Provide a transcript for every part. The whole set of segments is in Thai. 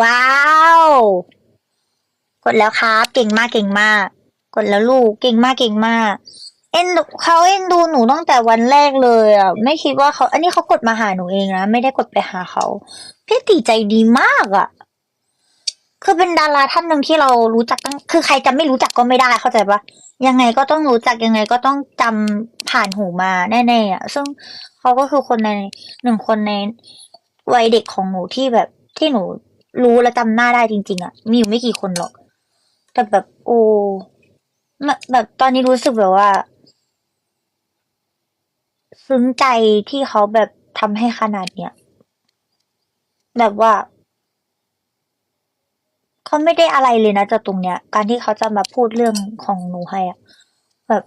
ว้าว กดแล้วครับ เก่งมากเก่งมาก กดแล้วลูกเก่งมากเก่งมาก เอ็นดูเขาเอ็นดูหนูตั้งแต่วันแรกเลยอะไม่คิดว่าเขา อันนี้เขากดมาหาหนูเองนะไม่ได้กดไปหาเขาพี่ตีใจดีมากอะ คือเป็นดาราท่านหนึ่งที่เรารู้จักตั้งคือใครจะไม่รู้จักก็ไม่ได้เข้าใจปะยังไงก็ต้องรู้จักยังไงก็ต้องจำผ่านหูมาแน่ๆอะซึ่งเขาก็คือคนในหนึ่งคนในวัยเด็กของหนูที่แบบที่หนู รู้และจำหน้าได้จริง ๆอะมีอยู่ไม่กี่คนหรอก แต่แบบ โอ้แบบตอนนี้รู้สึกแบบว่า ซึ้งใจที่เขาแบบทำให้ขนาดเนี้ยแบบว่าเขาไม่ได้อะไรเลยนะจากตรงเนี้ย การที่เขาจะมาพูดเรื่องของหนูให้อะแบบ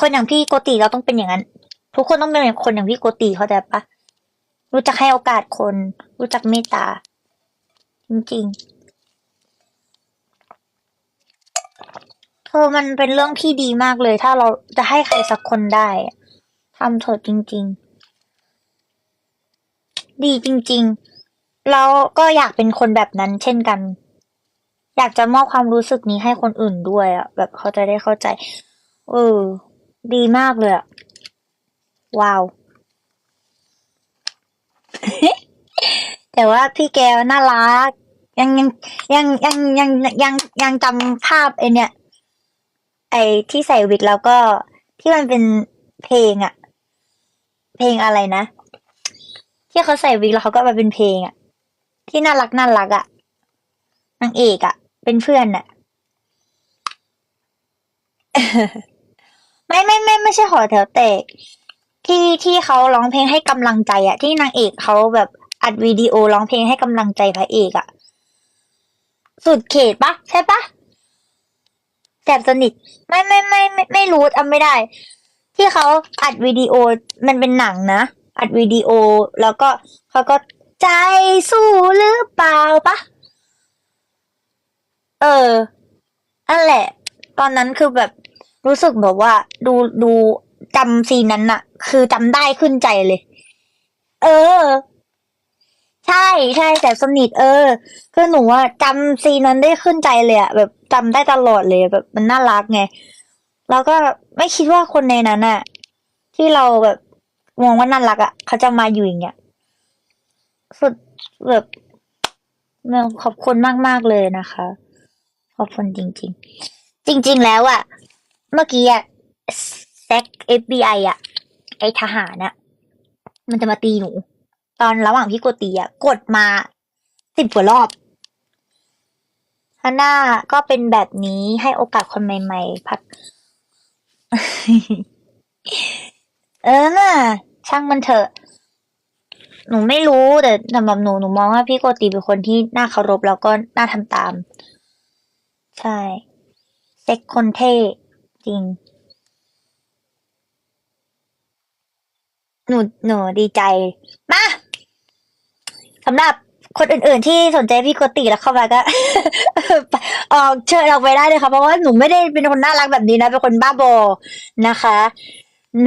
คนอย่างพี่โกติเราต้องเป็นอย่างนั้น ทุกคนต้องเป็นคนอย่างพี่โกติเข้าใจปะรู้จักให้โอกาสคน รู้จักเมตตา จริงๆเธอมันเป็นเรื่องที่ดีมากเลย ถ้าเราจะให้ใครสักคนได้ทำเถอะจริง ๆ ดีจริง ๆ แล้วก็อยากเป็นคนแบบนั้น เช่นกัน อยากจะมอบความรู้สึกนี้ให้คนอื่นด้วยอะ แบบเขาจะได้เข้าใจ เออ ดีมากเลยอะ ว้าว แต่ว่าพี่แกวน่ารัก ยังยังยังยังยังยังยังจำภาพไอเนี่ย ไอที่ใส่วิกแล้วก็ที่มันเป็นเพลงอะเพลงอะไรนะ ที่เขาใส่วิกแล้วเขาก็มาเป็นเพลงอะที่น่ารักน่ารักอะนางเอกอะเป็นเพื่อนอะไม่ไม่ไม่ไม่ใช่หอแถวแตก ที่ที่เขาร้องเพลงให้กำลังใจอะที่นางเอกเขาแบบอัดวิดีโอร้องเพลงให้กำลังใจพระเอกอะสุดเขตปะใช่ปะแสบสนิทไม่ไม่ไม่ไม่ไม่รู้จำไม่ได้ ที่เขาอัดวิดีโอมันเป็นหนังนะอัดวิดีโอแล้วก็เขาก็ใจสู้หรือเปล่าปะเออนั่นแหละ ตอนนั้นคือแบบรู้สึกแบบว่า ดูดู จำซีนนั้นอะคือจำได้ขึ้นใจเลย เออ ใช่ใช่แต่สนิทเออ คือหนูว่าจำซีนนั้นได้ขึ้นใจเลยอะแบบจำได้ตลอดเลยแบบ มันน่ารักไงแล้วก็ไม่คิดว่าคนในนั้นอะที่เราแบบมองว่าน่ารักอะเขาจะมาอยู่อย่างเงี้ยสุดแบบขอบคุณมากมากๆเลยนะคะ ขอบคุณจริง ๆ จริง ๆ แล้วอะเมื่อกี้อะ แซก FBI อะไอทหารอะมันจะมาตีหนู ตอนระหว่างพี่โกตีอะกดมาสิบกว่ารอบฮาน่าก็เป็นแบบนี้ให้โอกาสคนใหม่ๆ พัก เออน่ะช่างมันเถอะ หนูไม่รู้แต่สำหรับหนูหนูมองว่าพี่โกติเป็นคนที่น่าเคารพแล้วก็น่าทำตาม ใช่ เซ็กคนเท่จริง หนูหนูดีใจ มาสำหรับคนอื่น ๆ ที่สนใจพี่โกติแล้วเข้ามาก็ ออกเชิญออกไปได้เลยค่ะเพราะว่าหนูไม่ได้เป็นคนน่ารักแบบนี้นะเป็นคนบ้าบอนะคะ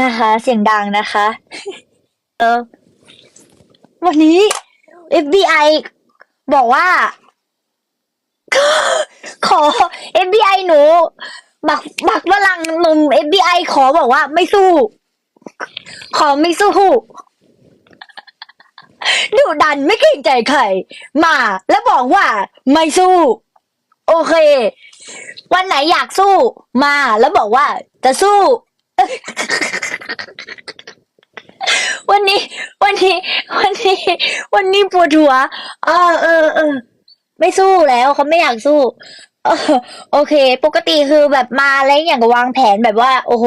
นะคะ เสียงดังนะคะ เออ วันนี้ FBI บอกว่า ขอ FBI หนู บักบักฝรั่งหนุ่ม FBI ขอบอกว่าไม่สู้ ขอไม่สู้ดุดันไม่เกรงใจใคร มาแล้วบอกว่าไม่สู้ โอเค วันไหนอยากสู้ มาแล้วบอกว่าจะสู้ วันนี้ วันนี้ วันนี้ วันนี้ปวดหัว เออเออเออไม่สู้แล้วเขาไม่อยากสู้โอเค ปกติคือแบบมาแล้วอย่างกับวางแผนแบบว่า โอ้โห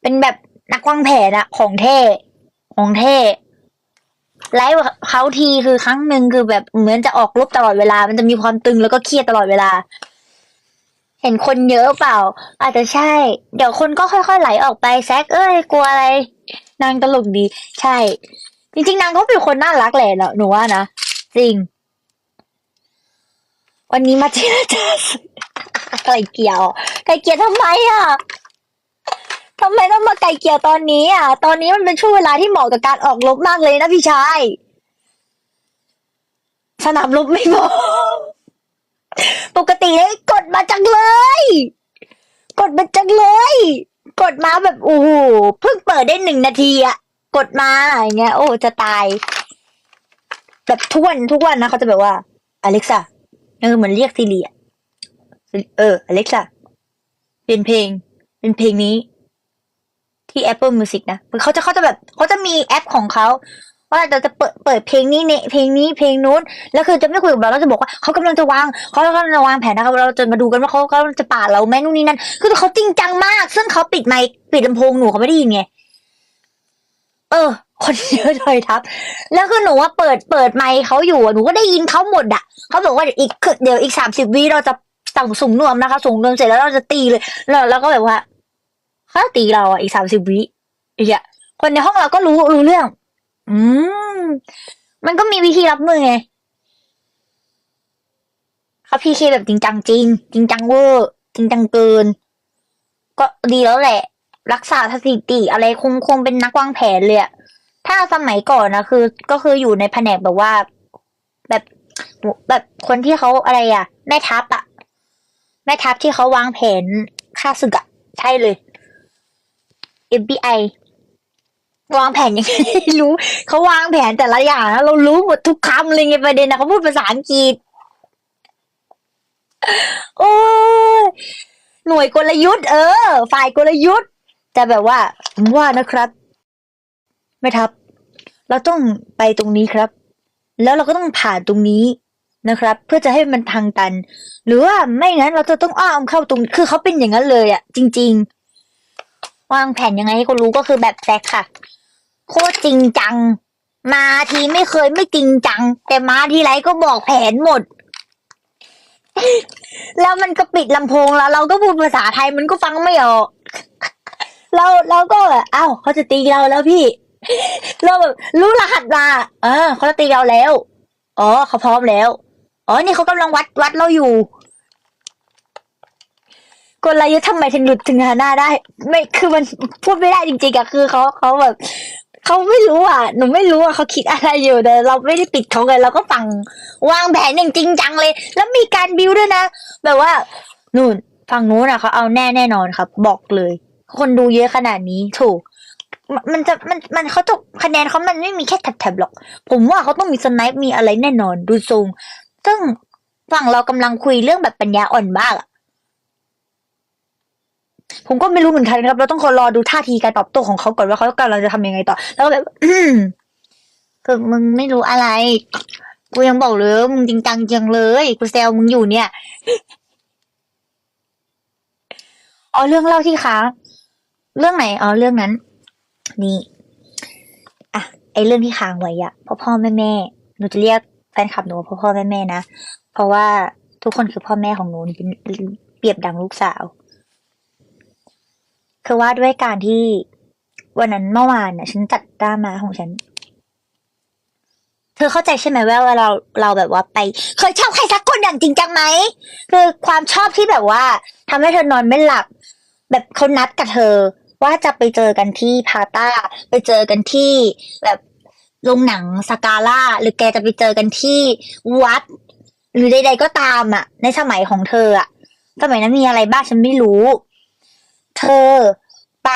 เป็นแบบ นักวางแผนอะของเท่ของเท่ไลฟ์เขาทีคือครั้งหนึ่งคือแบบเหมือนจะออกรบตลอดเวลา มันจะมีความตึงแล้วก็เครียดตลอดเวลา เห็นคนเยอะเปล่า อาจจะใช่ เดี๋ยวคนก็ค่อยๆไหลออกไปแซกเอ้ยกลัวอะไร นางตลกดี ใช่ จริงๆนางก็เป็นคนน่ารักแหละเนอะหนูว่านะจริง วันนี้มาเจรจาไกลเกลียวไกลเกลียวทำไมอะ ทำไมต้องมาไกลเกลี่ยตอนนี้อะ ตอนนี้มันเป็นช่วงเวลาที่เหมาะกับการออกรบมากเลยนะพี่ชาย สนามรบไม่พอปกติเลยกดมาจังเลย กดมาจังเลย กดมาแบบโอ้โหเพิ่งเปิดได้หนึ่งนาทีอะ กดมาอย่างเงี้ย โอ้จะตาย แบบทุกวันทุกวันนะเขาจะแบบว่าอเล็กซ่าเออเหมือนเรียกซีเรีอะเอออเล็กซ่าเป็นเพลง เป็นเพลงนี้ ที่ Apple Music นะเขาจะเขาจะแบบเขาจะมีแอปของเขาว่าเราจะเปิดเปิดเพลงนี้เนี่ยเพลงนี้เพลงนู้นแล้วคือจะไม่คุยกับเราเราจะบอกว่าเขากำลังจะวางเขากำลังจะวางแผนนะครับเราจะมาดูกันว่าเขาเขาจะป่าดเราไหมนู่นนี่นั่นคือเขาจริงจังมาก ซึ่งเขาปิดไมค์ปิดลำโพงหนูเขาไม่ได้ยินไงเออ คนเยอะเลยครับ แล้วคือหนูว่าเปิดเปิดไมค์เขาอยู่หนูก็ได้ยินเขาหมดอะเขาบอกว่าเดี๋ยวอีกเดี๋ยวอีกสามสิบวิเราจะสั่งสุ่มนวมนะคะสุ่มนวมเสร็จแล้วเราจะตีเลยแล้วแล้วก็แบบว่า เขาจะตีเราอะอีกสามสิบวิอีกอะคนในห้องเราก็รู้รู้เรื่อง อืม มันก็มีวิธีรับมือไงเขาพีเคแบบจริงจังจริง จริงจังเวอร์จริงจังเกิน ก็ดีแล้วแหละ รักษาสถิติอะไรคงคงเป็นนักวางแผนเลยอะถ้าสมัยก่อนนะคือ ก็คืออยู่ในแผนกแบบว่า แบบแบบคนที่เขาอะไรอะแม่ทัพอะแม่ทัพที่เขาวางแผนฆ่าศึกอะใช่เลย FBI วางแผนยังไงรู้เขาวางแผนแต่ละอย่างนะเรารู้หมดทุกคำเลยไงประเด็นนะเขาพูดภาษาอังกฤษ โอ้ยหน่วยกลยุทธ์ เออ ฝ่ายกลยุทธ์ แต่แบบว่าว่านะครับ ไม่ทับ เราต้องไปตรงนี้ครับ แล้วเราก็ต้องผ่านตรงนี้นะครับ เพื่อจะให้มันทางตัน หรือว่าไม่งั้นเราจะต้องอ้อมเข้าตรง คือเขาเป็นอย่างนั้นเลยอะจริง ๆ วางแผนยังไงให้คนรู้ก็คือแบบแซกค่ะ โคตรจริงจัง มาทีไม่เคยไม่จริงจัง แต่มาทีไรก็บอกแผนหมด แล้วมันก็ปิดลำโพงแล้ว เราก็พูดภาษาไทยมันก็ฟังไม่ออกเราเราก็แบบอ้าวเขาจะตีเราแล้วพี่ เราแบบรู้รหัสมาเออเขาจะตีเราแล้ว อ๋อเขาพร้อมแล้ว อ๋อนี่เขากำลังวัดวัดเราอยู่ กลยุทธ์ทำไมถึงหลุดถึงหน้าได้ ไม่คือมันพูดไม่ได้จริงๆอะคือเขาเขาแบบเขาไม่รู้อะ หนูไม่รู้อะเขาคิดอะไรอยู่แต่เราไม่ได้ปิดเขาเลยเราก็ฟังวางแผนอย่างจริงจังเลย แล้วมีการบิวด้วยนะ แบบว่านู่นฝั่งนู้นอะเขาเอาแน่แน่นอนครับ บอกเลย คนดูเยอะขนาดนี้ถูก มันจะมันมันเขาจะคะแนนเขามันไม่มีแค่แถบๆหรอก ผมว่าเขาต้องมีสไนป์มีอะไรแน่นอนดูทรงซึ่งฝั่งเรากำลังคุยเรื่องแบบปัญญาอ่อนบ้างอะ ผมก็ไม่รู้เหมือนกันครับ เราต้องรอดูท่าทีการตอบโต้ของเขาก่อนว่าเขากำลังจะทำยังไงต่อ แล้วก็แบบอืมคือมึงไม่รู้อะไร กูยังบอกเลยมึงจริงจังจังเลย กูแซวมึงอยู่เนี่ยอ๋อเรื่องเล่าที่ค้างเรื่องไหนอ๋อเรื่องนั้น นี่อะไอเรื่องที่ค้างไว้อะพ่อพ่อแม่แม่หนูจะเรียกแฟนคลับหนูว่าพ่อพ่อแม่แม่นะเพราะว่าทุกคนคือพ่อแม่ของหนูเป็นเปรียบดังลูกสาว คือว่าด้วยการที่วันนั้นเมื่อวานน่ะฉันจัดด้ามาของฉัน เธอเข้าใจใช่ไหมว่าเราเราแบบว่าไป เคยชอบใครสักคนอย่างจริงจังไหมคือความชอบที่แบบว่าทำให้เธอนอนไม่หลับ แบบเขานัดกับเธอ ว่าจะไปเจอกันที่พาต้า ไปเจอกันที่แบบโรงหนังสกาล่าหรือแกจะไปเจอกันที่วัด หรือใด ๆก็ตามอะ ในสมัยของเธออะสมัยนั้นมีอะไรบ้างฉันไม่รู้ เธอไป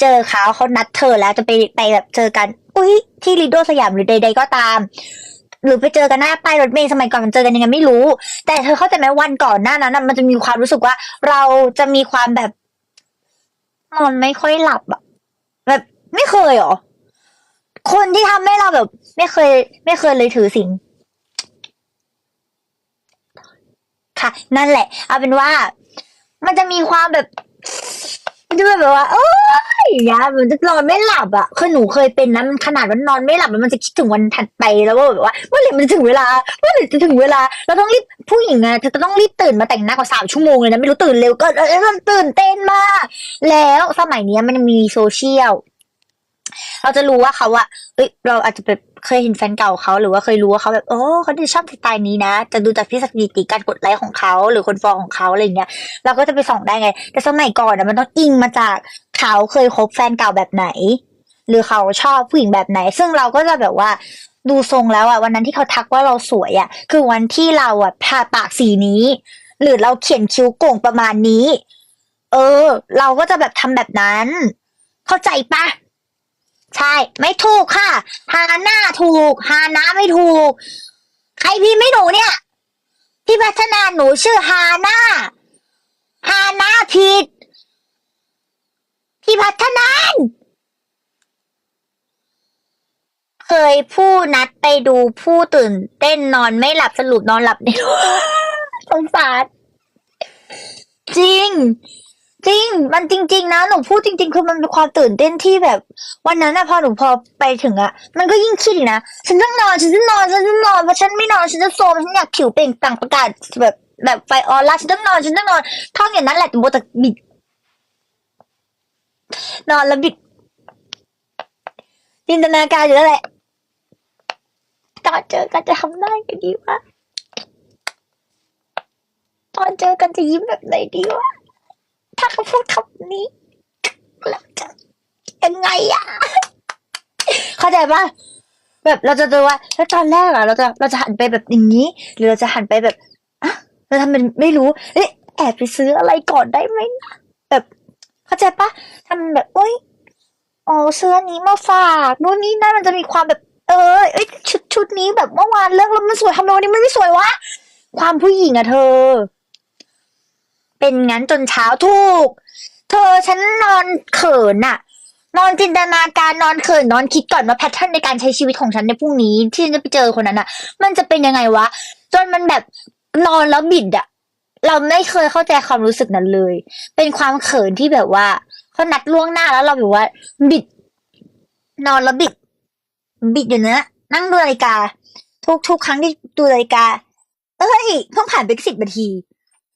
เจอเขาเขานัดเธอแล้วจะไปไปแบบเจอกัน อุ้ยที่ลิโดสยามหรือใด ๆ ก็ตาม หรือไปเจอกันหน้าป้ายรถเมล์สมัยก่อนมันเจอกันยังไงไม่รู้ แต่เธอเข้าใจไหมวันก่อนหน้านั้นน่ะมันจะมีความรู้สึกว่า เราจะมีความแบบนอนไม่ค่อยหลับอะแบบไม่เคยเหรอคนที่ทำให้เราแบบ ไม่เคย ไม่เคยเลยถือศีลค่ะ นั่นแหละ เอาเป็นว่า มันจะมีความแบบ จะแบบว่า เอ้ยอย่างเงี้ยมันจะนอนไม่หลับอะคือหนูเคยเป็นนะมันขนาดว่านอนไม่หลับมันจะคิดถึงวันถัดไปแล้วว่าแบบว่าเมื่อไหร่มันจะถึงเวลาเมื่อไหร่จะถึงเวลาเราต้องรีบผู้หญิงอะเธอจะต้องรีบตื่นมาแต่งหน้ากว่าสามชั่วโมงเลยนะไม่รู้ตื่นเร็วก็เออมันตื่นเต้นมาก แล้วสมัยเนี้ยมันมีโซเชียลเราจะรู้ว่าเขาอะเอ้ยเราอาจจะแบบ เคยเห็นแฟนเก่าเขาหรือว่าเคยรู้ว่าเขาแบบโอ้เขาจะชอบสไตล์นี้นะจะดูจากที่สถิติการกดไลค์ของเขาหรือคนฟอลของเขาอะไรเงี้ยเราก็จะไปส่องได้ไง แต่สมัยก่อนอะมันต้องอิงมาจากเขาเคยคบแฟนเก่าแบบไหน หรือเขาชอบผู้หญิงแบบไหน ซึ่งเราก็จะแบบว่าดูทรงแล้วอะวันนั้นที่เขาทักว่าเราสวยอะคือวันที่เราอะทาปากสีนี้ หรือเราเขียนคิ้วโก่งประมาณนี้ เออ เราก็จะแบบทำแบบนั้น เข้าใจปะ ใช่ ไม่ถูกค่ะ ฮาน่าถูก ฮานะไม่ถูก ใครพี่ไม่หนูเนี่ย พี่พัฒนาหนูชื่อฮาน่า ฮาน่าผิด พี่พัฒนานเคยผู้นัดไปดูผู้ตื่น เต้นนอนไม่หลับสรุปนอนหลับในสงสารจริง จริง มันจริง ๆ นะ หนูพูดจริง ๆ คือมันเป็นความตื่นเต้นที่แบบ วันนั้นนะพอหนูพอไปถึงอะมันก็ยิ่งคิดอีกนะ ฉันต้องนอน ฉันจะนอน ฉันจะนอนเพราะฉันไม่นอน ฉันจะโซม ฉันอยากผิวเปล่งปลั่งประกาศแบบแบบไฟออร่า ฉันต้องนอน ฉันต้องนอน ท่องอย่างนั้นแหละแต่โบแต่บิด นอนแล้วบิด จินตนาการอยู่แล้วแหละตอนเจอกันจะทำได้กันดีวะตอนเจอกันจะยิ้มแบบไหนดีวะ ถ้าเขาพูดคำนี้แล้วจะยังไงอะเข้าใจปะแบบเราจะดูว่า แล้วตอนแรกอะเราจะเราจะหันไปแบบอย่างนี้ หรือเราจะหันไปแบบอะเราทำเป็นไม่รู้เอ๊ะแอบไปซื้ออะไรก่อนได้ไหมนะแบบเข้าใจปะทำแบบโอ๊ยอ๋อเสื้อนี้มาฝากนู่นนี่นั่นมันจะมีความแบบ เออเอ้ยชุดชุดนี้แบบเมื่อวานเลือกแล้วมันสวยทำไมวันนี้มันไม่สวยวะความผู้หญิงอะเธอ เป็นงั้นจนเช้าถูก เธอฉันนอนเขินอะนอนจินตนาการนอนเขินนอนคิดก่อนว่าแพทเทิร์นในการใช้ชีวิตของฉันในพรุ่งนี้ ที่ฉันจะไปเจอคนนั้นอะมันจะเป็นยังไงวะ จนมันแบบนอนแล้วบิดอะเราไม่เคยเข้าใจความรู้สึกนั้นเลย เป็นความเขินที่แบบว่าเขานัดล่วงหน้าแล้วเราแบบว่า บิด นอนแล้วบิด บิดอยู่นะนั่งดูนาฬิกา ทุกทุกครั้งที่ดูนาฬิกา เอ้ยเพิ่งผ่านไปสิบนาที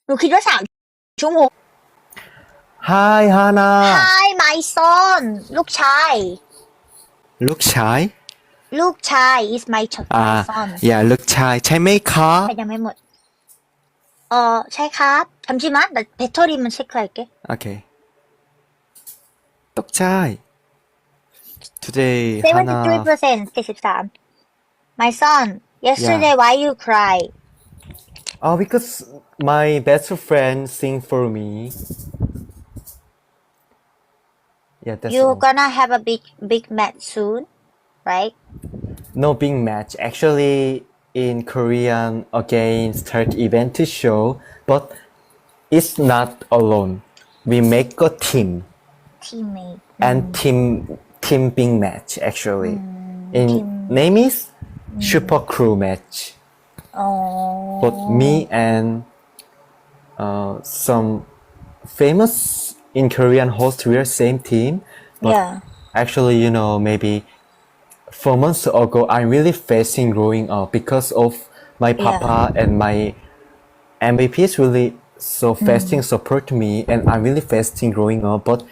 หนูคิดว่าสาม ชั่วโมง Hi Hana Hi my son ลูกชาย look shy ลูกชาย is my ch- my อ่า son yeah look shy ใช่ไหมคะแต่ยังไม่หมดเออใช่ครับทำชิมะแต่เพชรโทรีมันเช็คใครเกโอเคตกใจ today 73% Hana 73 my son yesterday why you cry oh because my best friend sing for me. Yeah that's you all. gonna have a big big match soon right? No big match. Actually in Korean against third event to show but it's not alone. We make a team. Teammate. And mm. team team big match actually. Mm, in team. name is mm. super crew match but me and uh, some famous in korean host we are same team but yeah. actually you know maybe four months ago i'm really facing growing up because of my papa and my mvp is really so fasting support me and i'm really fasting growing up but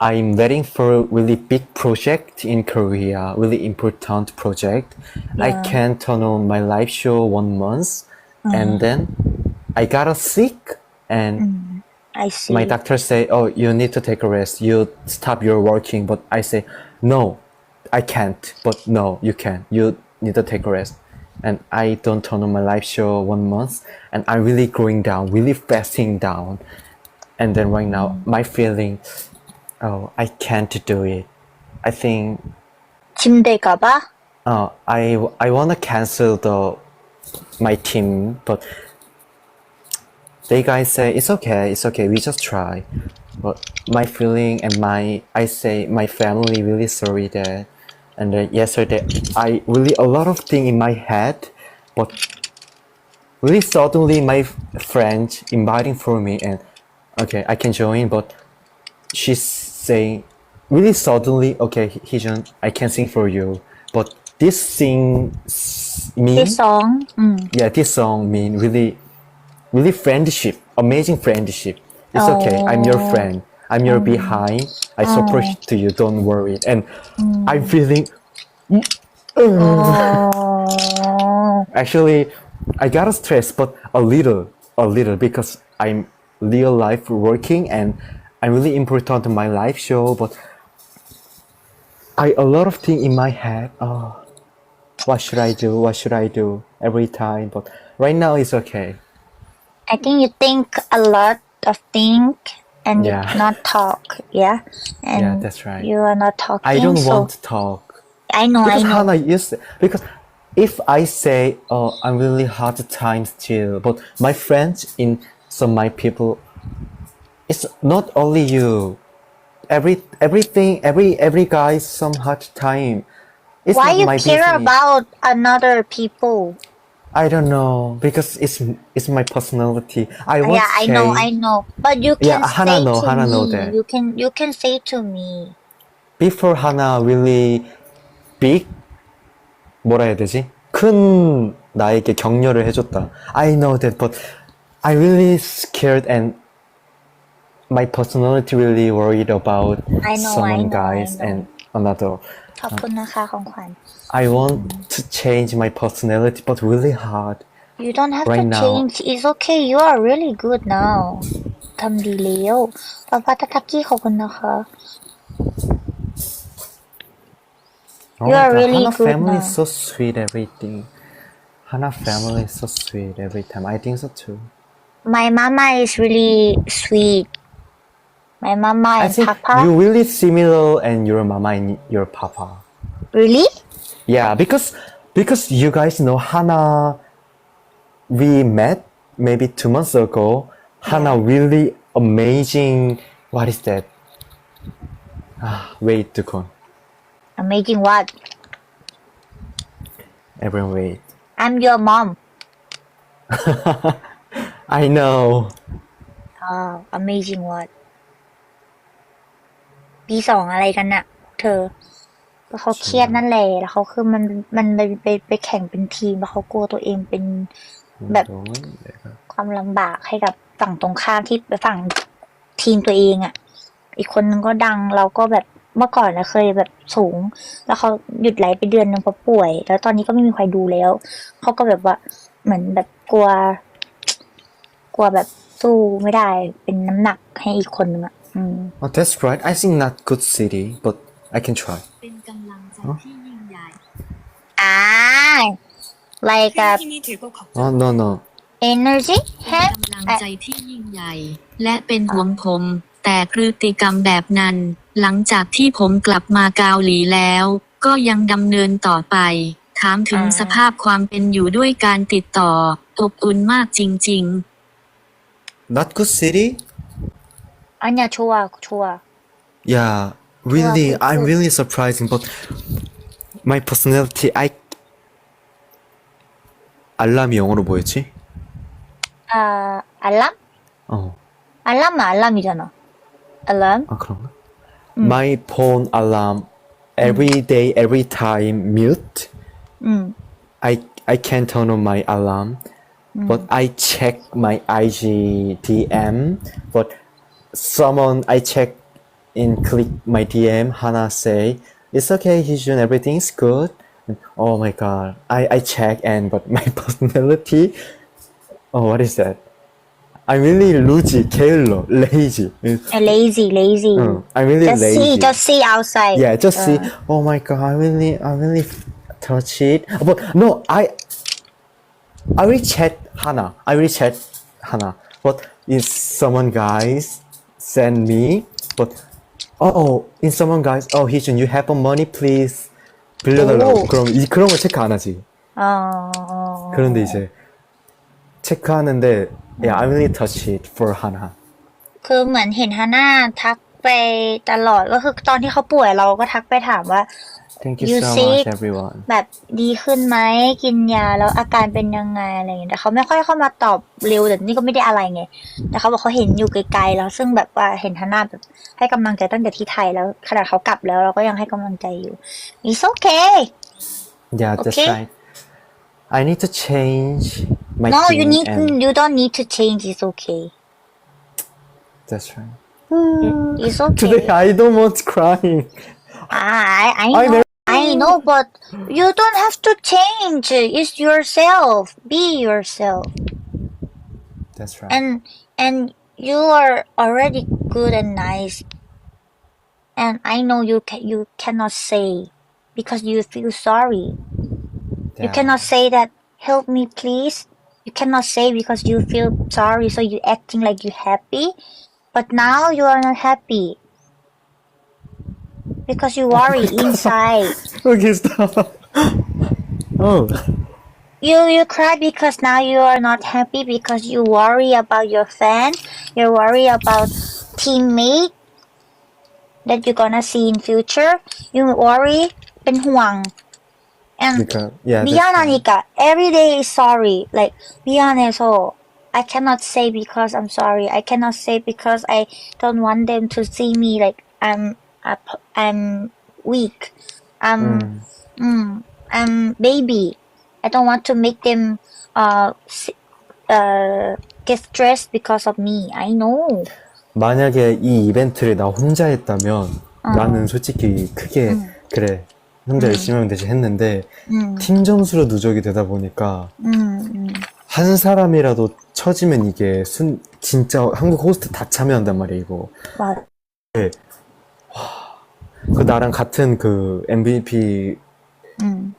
i'm waiting for a really big project in korea really important project. I Yeah. can turn on my live show one month and mm. then i got a sick and mm. I see. my doctor say oh you need to take a rest. You stop your working. But i say no i can't. But no you can. You need to take a rest. And i don't turn on my live show one month and i'm really going down really fasting down. And then right now mm. my feeling oh i can't do it i think 힘들까봐 uh, i i want to cancel the my team but they guys say it's okay it's okay we just try but my feeling and my i say my family really sorry that and then yesterday i really a lot of thing in my head but really suddenly my f- friend inviting for me and okay i can join but she's saying really suddenly, okay, Heejun, I can sing for you, but this sing mean this song, mm. yeah, this song mean really, really friendship, amazing friendship. It's oh. okay, I'm your oh. friend. I'm your mm. behind. I oh. support to you. Don't worry. And mm. I'm feeling. Oh. Actually, I got stressed, but a little, a little because I'm real life working and I'm really important to my live show. But I a lot of thing in my head. Oh, what should I do? What should I do? Every time, but right now it's okay. I think you think a lot of think and Yeah. not talk. Yeah. And Yeah, that's right. You are not talking. I don't so want to talk. I know. I Because know. Hannah used to, because if I say, oh, I'm really hard times too, but my friends in some my people, it's not only you. Every everything, every every guy some hard time. It's Why not you my care business. about another people? I don't know because it's it's my personality. I want yeah, to I know. say- I know. But you can Yeah, Hannah say know, to Hannah me. know that. You can. You can say to me. before Hannah really big 뭐라 해야 되지? 큰 나에게 격려를 해줬다. I know that, but I really scared and my personality really worried about I know, some I know, guys I know. and another. ขอบคุณนะคะของขวัญ I want to change my personality, but really hard. You don't have Right to now. change it's okay you are really good now ทำดีแล้วป้าป้าตะทักกี้ขอบคุณนะคะ Oh You my are God, really Hannah good family now. is so sweet, everything. Hannah family is so sweet every time. I think so too. My mama is really sweet My mama and I think papa you really similar and your mama and your papa. really Yeah, because because you guys know Hannah, we met maybe two months ago. Hannah really amazing. What is that? Ah, wait, Dukon. amazing what Everyone wait. I'm your mom I know. oh amazing what ปีสองอะไรกันน่ะ เธอก็เขาเครียดนั่นแหละแล้วเขาคือมันมันไปไปไปแข่งเป็นทีมแล้วเขากลัวตัวเองเป็นแบบความลำบากให้กับฝั่งตรงข้ามที่ไปฝั่งทีมตัวเองอะ่ะ อีกคนนึงก็ดังเราก็แบบเมื่อก่อนนะเคยแบบสูง แล้วเขาหยุดไลฟ์ไปเดือนนึงเพราะป่วย แล้วตอนนี้ก็ไม่มีใครดูแล้วเขาก็แบบว่าเหมือนแบบกลัว กลัวแบบสู้ไม่ได้เป็นน้ำหนักให้อีกคนนึงอะ่ะอืม Oh, that's right. I think not good city, but I can try. เป็นกำลังใจที่ยิ่งใหญ่อ่า like a ที่นี่ถือพวกของ Oh no no. energy เป็น have กำลังใจที่ยิ่งใหญ่ และเป็นห่วงผม แต่พฤติกรรมแบบนั้น หลังจากที่ผมกลับมาเกาหลีแล้ว ก็ยังดำเนินต่อไป ถามถึงอ่า สภาพความเป็นอยู่ด้วยการติดต่อ อบอุ่นมากจริง ๆ Not good city? 아니야, 좋아, 좋아. Yeah, really, I'm really surprising, but my personality, I. 알람이 영어로 뭐였지? 아, 알람? 어, 알람은 알람이잖아. 알람? 아 그런가? My phone alarm every day, every time mute. 응. I I can't turn on my alarm, but I check my IG DM, but someone I check in click my DM. Hannah say it's okay, Hijun, everything's good. And, oh my god, I I check and but my personality. Oh, what is that? I'm really lazy, 게을러, lazy. lazy lazy 응, I'm really just lazy. see just see outside Yeah, just see. Uh. Oh my god, I really, I really f- touch it. But no, I, I will chat Hannah. I will chat Hannah. But if someone guys send me, but oh, in someone guys, oh Heejun, you have money, please. 빌려달라고. 오. 그럼 이 그런 거 체크 안 하지. 어 그런데 이제 체크하는데, yeah, I really touch it for Hannah. คือเหมือนเห็นฮาน่าทักไปตลอดก็คือตอนที่เขาป่วยเราก็ทักไปถามว่า Thank you, You so sick? much, everyone. แบบดีขึ้นไหมกินยาแล้วอาการเป็นยังไงอะไรอย่างเงี้ยแต่เขาไม่ค่อยเข้ามาตอบเร็วแต่นี่ก็ไม่ได้อะไรไงแต่เขาบอกเขาเห็นอยู่ไกลๆแล้ว ซึ่งแบบว่าเห็นฮาน่าแบบให้กำลังใจตั้งแต่ที่ไทยแล้วขนาดเขากลับแล้วเราก็ยังให้กำลังใจอยู่ It's okay Yeah, that's Okay. right. I need to change my No you thing need and you don't need to change It's okay that's right. It's okay Today I don't want crying. I I I know I know, but you don't have to change. It's yourself. Be yourself. That's right. And and you are already good and nice. And I know you can you cannot say because you feel sorry. You cannot say that help me please. You cannot say because you feel sorry so you acting like you happy. But now you are not happy. Because you worry inside. Okay, stop. oh, You you cry because now you are not happy because you worry about your fan. You worry about teammate that you're gonna see in future. You worry เป็นห่วง and because yeah. be that's right. honest Nika, every day is sorry like be honest oh I cannot say because I'm sorry I cannot say because I don't want them to see me like I'm up- I'm weak. I'm Mm. mm, I'm baby. I don't want to make them uh uh get stressed because of me. I know. 만약에 이 이벤트를 나 혼자 했다면 어. 나는 솔직히 크게 그래 혼자 열심히 하면 되지 했는데 음, 팀 점수로 누적이 되다 보니까 음, 음. 한 사람이라도 처지면 이게 순 진짜 한국 호스트 다 참여한단 말이야 이거. 맞아 그 나랑 같은 그 MVP가 음,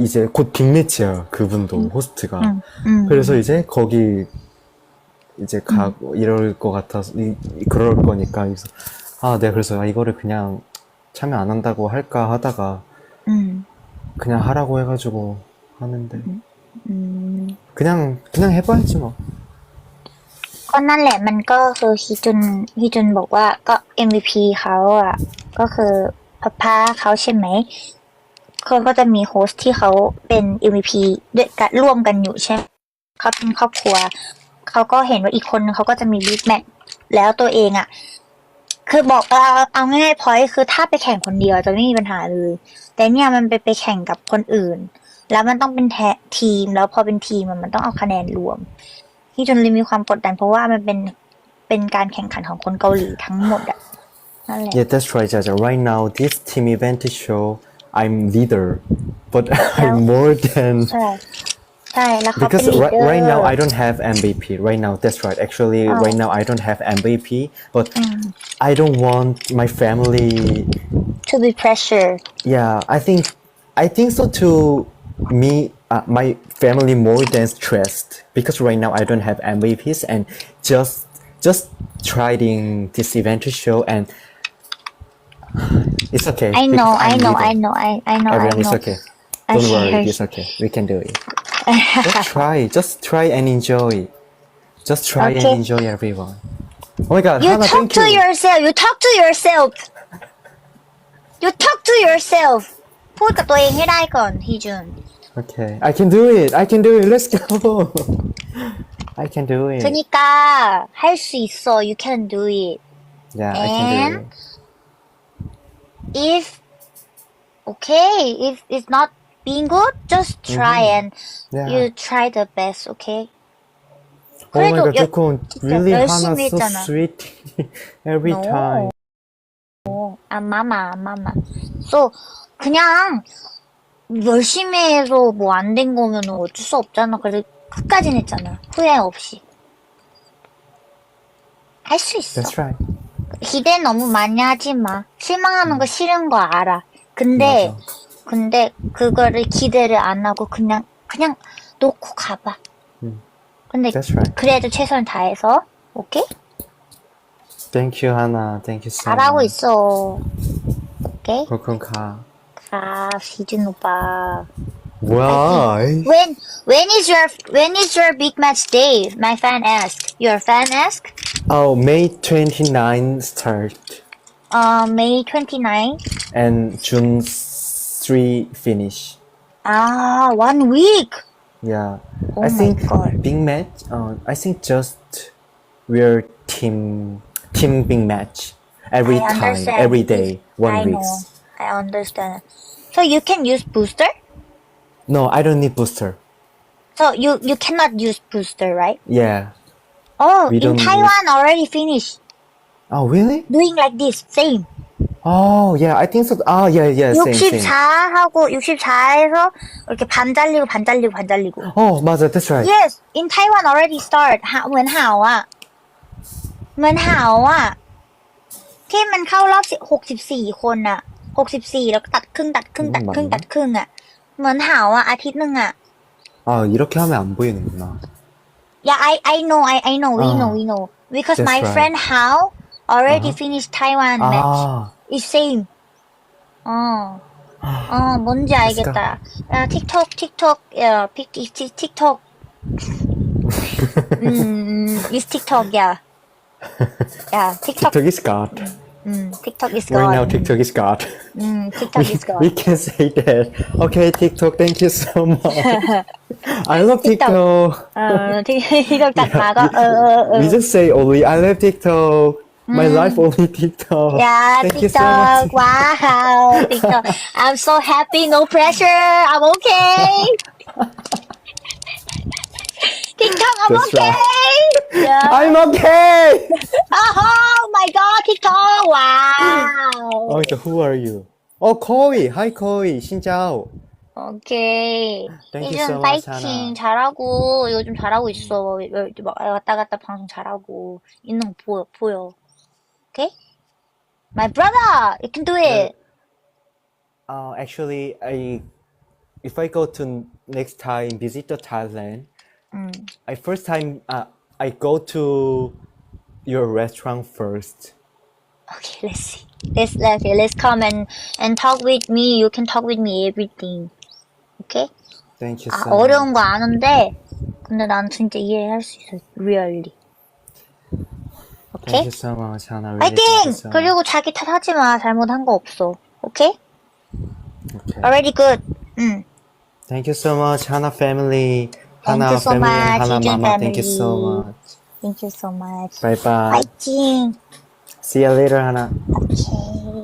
이제 곧 빅매치야 그분도 호스트가. 음, 음. 그래서 이제 거기 이제 가고 이럴 것 같아서 이, 이- 그럴 거니까 그래서 아 내가 그래서 아, 이거를 그냥 참여 안 한다고 할까 하다가 음, 그냥 하라고 해가지고 하는데. 음. 그냥 그냥 해봐야지 뭐 ก็นั่นแหละมันก็คือฮิจุนฮิจุนบอกว่าก็ MVP เขาอะ ก็คือพัพาเขาใช่ไหมเขาก็จะมีโฮสที่เขาเป็น MVP ด้วยกันร่วมกันอยู่ใช่ไหมเขาเป็นครอบครัว เขาก็เห็นว่าอีกคนเขาก็จะมีบิ๊กแมตช์แล้วตัวเองอะ คือบอกเอาเอาง่ายๆพอยคือถ้าไปแข่งคนเดียวจะไม่มีปัญหาเลย แต่เนี่ยมันไปไปแข่งกับคนอื่น แล้วมันต้องเป็นแททีมแล้วพอเป็นทีมมันต้องเอาคะแนนรวม ที่จนเลยมีความกดดัน เพราะว่ามันเป็นเป็นการแข่งขันของคนเกาหลีทั้งหมดอะนั่นแหละ Yeah that's right Jaja right now this team event show I'm leader but I'm more than ใช่ใช่แล้วเขาเป็น Because right, right now I leader don't have MVP. Right now, that's right. Actually, Oh. right now I don't have MVP. But Mm. I don't want my family. to be pressure Yeah, I think I think so too. Me, uh, my family more than stressed because right now I don't have MVPs and just just trying this event to show and it's okay. I because know I I'm know leader. I know I I know I Everyone, it's know okay. I Don't worry, hear it's okay. We can do it. Just try, just try and enjoy. Just try Okay. and enjoy everyone. Oh my god, you Hannah, talk thank to you. yourself you talk to yourself you talk to yourself พูดกับตัวเองให้ได้ก่อนฮีจุน Okay, I can do it. I can do it. Let's go. I can do it. 그러니까 할 수 있어. You can do it. Yeah, I can do And it. if okay, if it's not being good, just mm-hmm. try and Yeah. you try the best. Okay. Oh my 그래도 god, 여- 조금 really 하나 so sweet every No. time. 안 마마 안 마마. So 그냥 열심히 해서 뭐 안 된 거면 어쩔 수 없잖아 그래도 끝까지 했잖아 후회 없이 할 수 있어 That's right. 기대 너무 많이 하지 마 실망하는 거 싫은 거 알아 근데 맞아. 근데 그거를 기대를 안 하고 그냥 그냥 놓고 가봐 음. 근데 That's right. 그래도 최선을 다해서 오케이 Thank you, Hannah. Thank you so 잘하고. 있어 오케이 코쿤카. 아 시준 오빠 뭐야? When when is your when is your big match day? My fan asked. Your fan asked? Oh, May 29 start Uh, May 29. and June 3 finish. Ah, one week. Yeah. Oh I my think God. big match. Uh, I think just we're team team big match every I time, understand. every day, one I weeks. know. I understand. So you can use booster. No, I don't need booster. So you you cannot use booster, right? Yeah. Oh, We in don't Taiwan already finished Oh, really? doing like this same. Oh yeah, I think so. Oh yeah, yeah, same, same. 64하고 64에서 이렇게 반 잘리고 반 잘리고 반 잘리고. Oh, 맞아, that's right. Yes, in Taiwan already start หาเหมือนหาวอ่ะ เหมือนหาวอ่ะ ที่มันเข้ารอบหกสิบสี่คนอ่ะ หกสิบสี่แล้วก็ตัดครึ่งตัดครึ่งตัดครึ่งตัดครึ่งอ่ะ เหมือนหาวอ่ะ อาทิตย์หนึ่งอ่ะ 아, 이렇게 하면 안 보이는구나. Yeah, I I know, I I know, we Ah. know, we know. Because That's my right. friend Hao already Uh-huh. finished Taiwan match. 아, It's same. 어, 어, 뭔지 알겠다. 야, 틱톡, 틱톡, 야, 픽, 틱, 틱, 틱톡. 음, is TikTok, yeah. Yeah, TikTok, TikTok is God. Mm. TikTok is gone. Right now, TikTok is gone. Mm, TikTok we, is gone. We can say that. Okay, TikTok, thank you so much. I love TikTok. Uh, TikTok uh, uh, uh. We just say only I love TikTok. My mm. life only TikTok. Yeah, thank TikTok. So wow, TikTok. I'm so happy. No pressure. I'm okay. TikTok, I'm That's okay. Yeah. I'm okay. Oh my God, TikTok. Wow. Oh, so who are you? Oh, Koi. Hi, Koi. 신짜오. 오케이. Thank you 요즘 so much, 파이팅 하나. 잘하고 요즘 잘하고 있어. 여- 여- 왔다 갔다 방송 잘하고 있는 거 보여 보여. 오케이? My brother, you can do it. Uh, actually, I if I go to next time visit the Thailand, 음. I first time uh, I go to your restaurant first. Okay, let's see. Let's let's let's come and and talk with me. You can talk with me everything. Okay? Thank you 아 so 어려운 much. 거 아는데 근데 난 진짜 이해할 수 있어. Really. Thank 오케이? you so much, Hannah. Really thank 파이팅! you so 그리고 자기 탓하지 마. 잘못한 거 없어. 오케이? much. Okay. Already good. 응. Thank you so much, Hannah family. Hana Thank you so family much, and Hana Jin mama. Thank you so much. Thank you so much. Bye bye. Fighting. See you later, Hana. Okay.